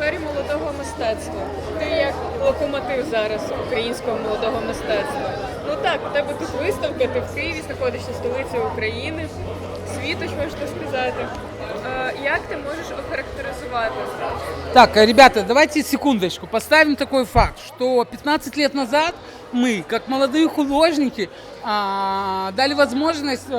сфері молодого мистецтва. Ти як локомотив зараз українського молодого мистецтва. Ну так, у тебе тут виставка, ти в Києві знаходишся столиця України, світоч можна сказати. Е, Як ти можеш охарактеризувати? Так, э, ребята, давайте секундочку. Поставим такой факт, что 15 лет назад мы, как молодые художники, а, дали возможность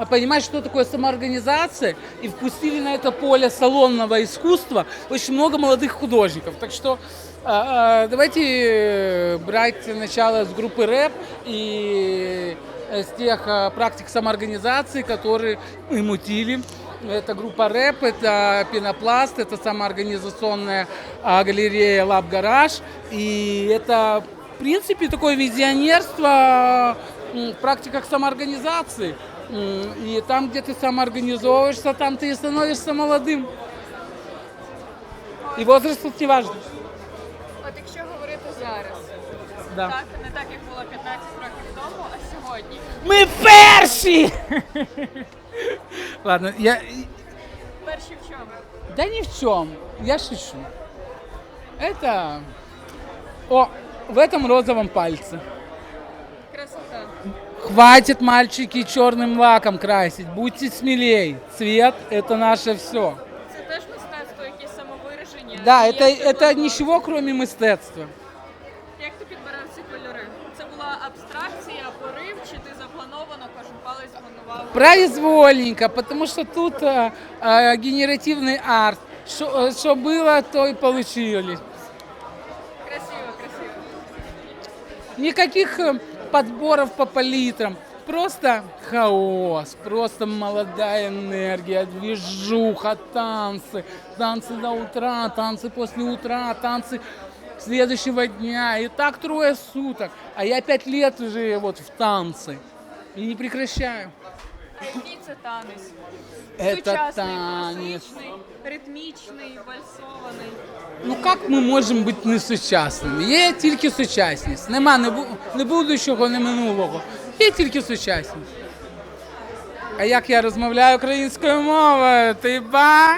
А, понимать, что такое самоорганизация, и впустили на это поле салонного искусства очень много молодых художников. Так что а, а, давайте э, брать начало с группы рэп и э, с тех а, практик самоорганизации, которые мы мутили. Это группа рэп, это пенопласт, это самоорганизационная галерея Лаб Гараж. И это, в принципе, такое визионерство в практиках самоорганизации. М, И там, где ты самоорганизовываешься, там ты и становишься молодым. И возраст тут не важен. От якщо говорити зараз, Да. так не так як було 15 років тому, а сьогодні. Мы перші! Ладно, я, Перші в чому? Да ни в чем. Я шучу. Это... О, в этом розовом пальце. Красота. Хватит, мальчики, черным лаком красить. Будьте смелей. Цвет – это наше все. Це теж мистецтво, якесь самовираження. Да, Є это, это складно. ничего, кроме мистецтва. Як ти підбирав ці кольори? Це була абстракція, порив, чи ти заплановано кожен палець планував? Произвольненько, потому что тут а, а, генеративный арт. Что было, то и получили. Красиво, красиво. Никаких э, подборов по палитрам. Просто хаос, просто молодая энергия, движуха, танцы, танцы до утра, танцы после утра, танцы следующего дня. И так трое суток. А я пять лет уже вот в танце. И не прекращаю. Який це танець? Это Сучасний, танец. класичний, ритмічний, вальсований. Ну як ми можемо бути несучасними? Є тільки сучасність. Нема не, бу- не будущого, не минулого. Є тільки сучасність. А як я розмовляю українською мовою? Ти ба?